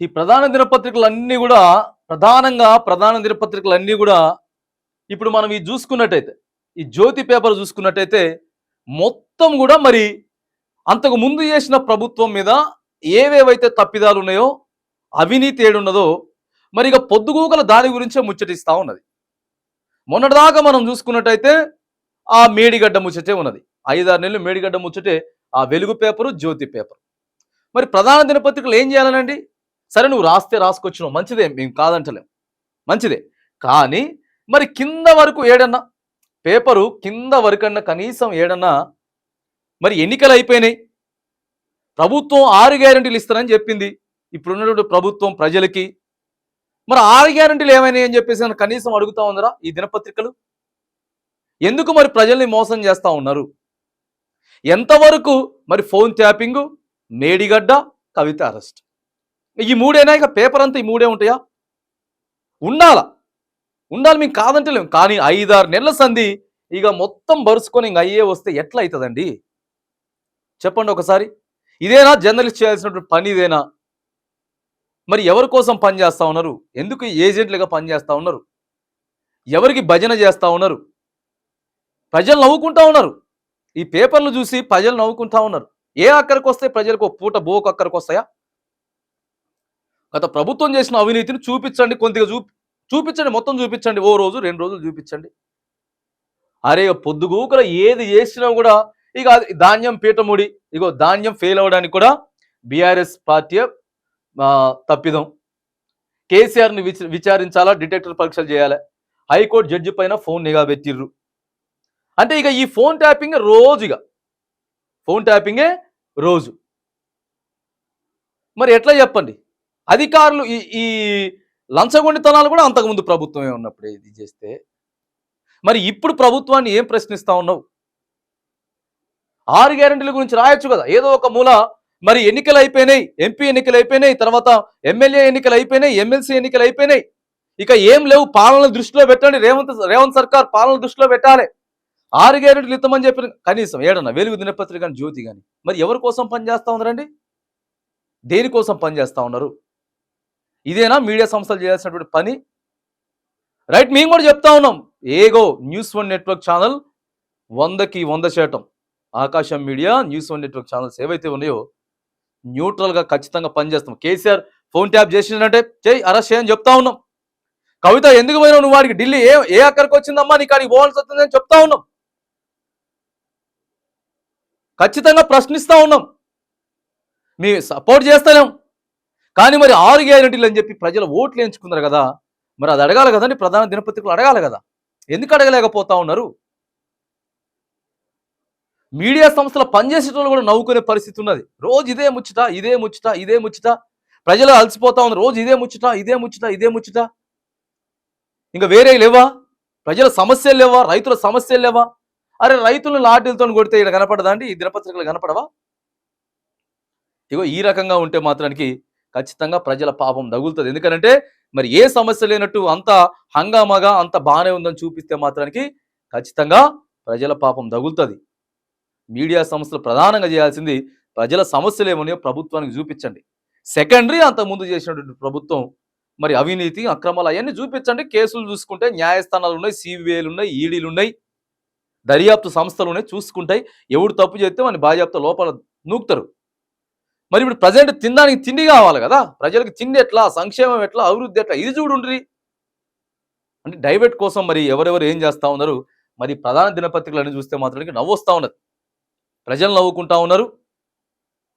ఈ ప్రధాన దినపత్రికలు అన్నీ కూడా ప్రధానంగా ప్రధాన దినపత్రికలు అన్నీ కూడా ఇప్పుడు మనం ఇది చూసుకున్నట్టయితే ఈ జ్యోతి పేపర్ చూసుకున్నట్టయితే మొత్తం కూడా మరి అంతకు ముందు చేసిన ప్రభుత్వం మీద ఏవేవైతే తప్పిదాలు ఉన్నాయో అవినీతి ఏడున్నదో మరి ఇక పొద్దుగూకల దాని గురించే ముచ్చటిస్తూ ఉన్నది. మొన్నటిదాకా మనం చూసుకున్నట్టయితే ఆ మేడిగడ్డ ముచ్చటే ఉన్నది. ఐదారు నెలలు మేడిగడ్డ ముచ్చటే ఆ వెలుగు పేపరు జ్యోతి పేపర్. మరి ప్రధాన దినపత్రికలు ఏం చేయాలనండి? సరే నువ్వు రాస్తే రాసుకొచ్చినావు. మంచిదే మేము కాదంటలేం. మంచిదే. కానీ మరి కింద వరకు ఏడన్నా? పేపరు కింద వరకన్నా కనీసం ఏడన్నా? మరి ఎన్నికలు అయిపోయినాయి. ప్రభుత్వం ఆరు గ్యారెంటీలు ఇస్తానని చెప్పింది. ఇప్పుడున్నటువంటి ప్రభుత్వం ప్రజలకి. మరి ఆరు గ్యారెంటీలు ఏమైనాయి అని చెప్పేసి కనీసం అడుగుతా ఉందరా ఈ దినపత్రికలు? ఎందుకు మరి ప్రజల్ని మోసం చేస్తూ ఉన్నారు? ఎంతవరకు మరి phone tapping Medigadda Kavitha arrest? ఈ మూడేనా? ఇక పేపర్ అంతా ఈ మూడే ఉంటాయా? ఉండాలా? ఉండాలి మేము కాదంటలేం కానీ ఐదారు నెలల సంధి ఇక మొత్తం బరుసుకొని ఇంక అయ్యే వస్తే ఎట్లా అవుతుందండి చెప్పండి ఒకసారి. ఇదేనా? జర్నలిస్ట్ చేయాల్సినటువంటి పని ఇదేనా? మరి ఎవరి కోసం పని చేస్తా ఉన్నారు? ఎందుకు ఏజెంట్లుగా పనిచేస్తూ ఉన్నారు? ఎవరికి భజన చేస్తూ ఉన్నారు? ప్రజలు నవ్వుకుంటా ఉన్నారు. ఈ పేపర్లు చూసి ప్రజలు నవ్వుకుంటా ఉన్నారు. ఏ అక్కడికి వస్తే ప్రజలకు ఒక పూట బోకు అక్కడికి వస్తాయా గత ప్రభుత్వం చేసిన అవినీతిని చూపించండి కొద్దిగా చూపి చూపించండి మొత్తం చూపించండి. ఓ రోజు రెండు రోజులు చూపించండి. అరే పొద్దుగూకల ఏది చేసినా కూడా ఇక అది ధాన్యం పీఠముడి ఇగో ధాన్యం ఫెయిల్ అవ్వడానికి కూడా బీఆర్ఎస్ పార్టీ తప్పిదం. కేసీఆర్ని విచ విచారించాలా డిటెక్టర్ పరీక్షలు చేయాలి? హైకోర్టు జడ్జి పైన ఫోన్ నిఘా పెట్టిర్రు. అంటే ఇక ఈ ఫోన్ ట్యాపింగ్ రోజు ఇక. ఫోన్ ట్యాపింగే రోజు. మరి ఎట్లా చెప్పండి? అధికారులు ఈ ఈ లంచగొండితనాలు కూడా అంతకుముందు ప్రభుత్వమే ఉన్నప్పుడు ఇది చేస్తే. మరి ఇప్పుడు ప్రభుత్వాన్ని ఏం ప్రశ్నిస్తా ఉన్నావు? ఆరు గ్యారంటీల గురించి రాయొచ్చు కదా. ఏదో ఒక మూల మరి ఎన్నికలు అయిపోయినాయి. ఎంపీ ఎన్నికలు అయిపోయినాయి. తర్వాత ఎమ్మెల్యే ఎన్నికలు అయిపోయినాయి. ఎమ్మెల్సీ ఎన్నికలు అయిపోయినాయి. ఇక ఏం లేవు. పాలన దృష్టిలో పెట్టండి. రేవంత్ రేవంత్ సర్కార్ పాలన దృష్టిలో పెట్టాలి. ఆరు గ్యారెంటీలు ఇస్తామని చెప్పిన కనీసం ఏడన్నా వెలుగు దినపత్రిక కానీ జ్యోతి కానీ మరి ఎవరి కోసం పనిచేస్తూ ఉన్నారండి? దేనికోసం పనిచేస్తూ ఉన్నారు? ఇదేనా మీడియా సంస్థలు చేయాల్సినటువంటి పని? రైట్ మేము కూడా చెప్తా ఉన్నాం. ఏగో న్యూస్ వన్ నెట్వర్క్ ఛానల్ వందకి వంద శాతం ఆకాశం media news one network channels ఏవైతే ఉన్నాయో న్యూట్రల్గా ఖచ్చితంగా పనిచేస్తాం. కేసీఆర్ ఫోన్ ట్యాప్ చేసిందంటే చేయి అరెస్ట్ చేయని చెప్తా ఉన్నాం. కవిత ఎందుకు పోయినావు నువ్వు వాడికి? ఢిల్లీ ఏ ఏ అక్కడికి వచ్చిందమ్మా? నీకు అడిగి పోవాల్సి వస్తుందని చెప్తా ఉన్నాం. ఖచ్చితంగా ప్రశ్నిస్తా ఉన్నాం. మీ సపోర్ట్ చేస్తలేం. కానీ మరి ఆరు గ్యారెంటీలు అని చెప్పి ప్రజలు ఓట్లు ఎంచుకున్నారు కదా మరి అది అడగాలి కదండి ప్రధాన దినపత్రికలు అడగాలి కదా. ఎందుకు అడగలేకపోతా ఉన్నారు? మీడియా సంస్థలు పనిచేసేటోళ్ళు కూడా నవ్వుకునే పరిస్థితి ఉన్నది. రోజు ఇదే ముచ్చట ఇదే ముచ్చట ఇదే ముచ్చట. ప్రజలు అలసిపోతా ఉన్నారు. రోజు ఇదే ముచ్చట ఇదే ముచ్చట ఇదే ముచ్చట. ఇంకా వేరే లేవా? ప్రజల సమస్యలు లేవా? రైతుల సమస్యలు లేవా? అరే రైతులను లాటిలతో కొడితే ఇక్కడ కనపడదా అండి? ఈ దినపత్రికలు కనపడవా? ఇగో ఈ రకంగా ఉంటే మాత్రానికి ఖచ్చితంగా ప్రజల పాపం తగులుతుంది. ఎందుకంటే మరి ఏ సమస్య లేనట్టు అంత హంగామాగా అంత బాగానే ఉందని చూపిస్తే మాత్రానికి ఖచ్చితంగా ప్రజల పాపం తగులుతుంది. మీడియా సంస్థలు ప్రధానంగా చేయాల్సింది ప్రజల సమస్యలు ఏమని ప్రభుత్వానికి చూపించండి. సెకండరీ అంత ముందు చేసినటువంటి ప్రభుత్వం మరి అవినీతి అక్రమాలు అవన్నీ చూపించండి. కేసులు చూసుకుంటే న్యాయస్థానాలు ఉన్నాయి సిబిఐలు ఉన్నాయి ఈడీలు ఉన్నాయి. దర్యాప్తు సంస్థలు ఉన్నాయి చూసుకుంటాయి ఎవడు తప్పు చేస్తే మన బాధ్యత లోపల నూకుతారు. మరి ఇప్పుడు ప్రజెంట్ తినడానికి తిండి కావాలి కదా? ప్రజలకు తిండి ఎట్లా? సంక్షేమం ఎట్లా? అభివృద్ధి ఎట్లా? ఇది చూడుండ్రి. అంటే డైవెట్ కోసం మరి ఎవరెవరు ఏం చేస్తూ ఉన్నారు? మరి ప్రధాన దినపత్రికలను చూస్తే మాత్రానికి నవ్వొస్తూ ఉన్నది. ప్రజలు నవ్వుకుంటా ఉన్నారు.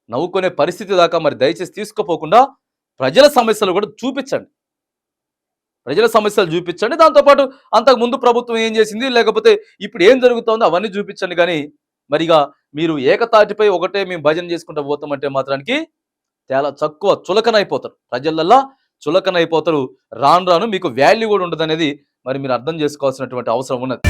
నవ్వుకునే పరిస్థితి దాకా మరి దయచేసి తీసుకుపోకుండా ప్రజల సమస్యలు కూడా చూపించండి. ప్రజల సమస్యలు చూపించండి. దాంతోపాటు అంతకు ముందు ప్రభుత్వం ఏం చేసింది? లేకపోతే ఇప్పుడు ఏం జరుగుతుందో అవన్నీ చూపించండి. కానీ మరిగా మీరు ఏకతాటిపై ఒకటే మేము భజన చేసుకుంటూ పోతామంటే మాత్రానికి చాలా తక్కువ చులకనైపోతారు. ప్రజలల్లా చులకనైపోతారు. రాను రాను మీకు వాల్యూ కూడా ఉండదు మరి మీరు అర్థం చేసుకోవాల్సినటువంటి అవసరం ఉన్నది.